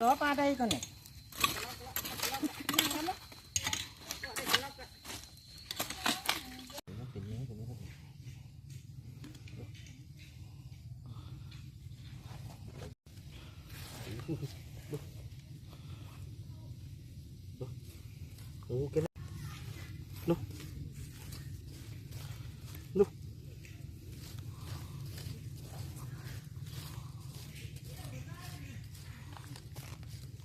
đó ba đây con này. Ủa cái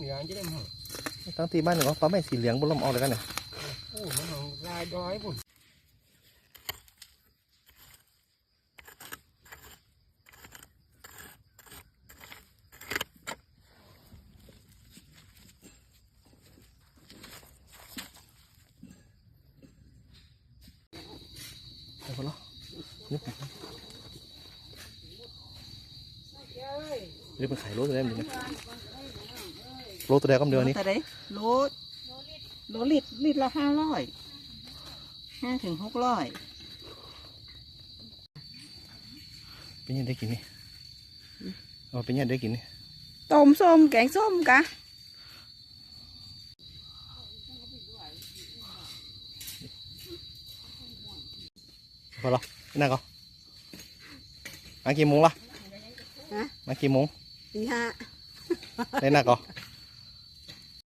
rất nhiều chứ em hả ตั้งตีบ้านหนึ่งก็ปลาแม่สีเหลืองบนลมออกเลยกันเนี่ย ôi nó hằng ra đói buồn ไปคนละนี่นี่เป็นไข่โรสตัวแรกมั้ย โรสตัวแรกก็เดียวนี้แต่ได้โลโลลิตรลิตรละห้าร้อยห้าถึงหกร้อยเป็นยังได้กินนี่เอาเป็นยังได้กินนี่ต้มส้มแกงส้มกะพอละนั่งก็มากี่โมงละมากี่โมงตีห้าได้นักก็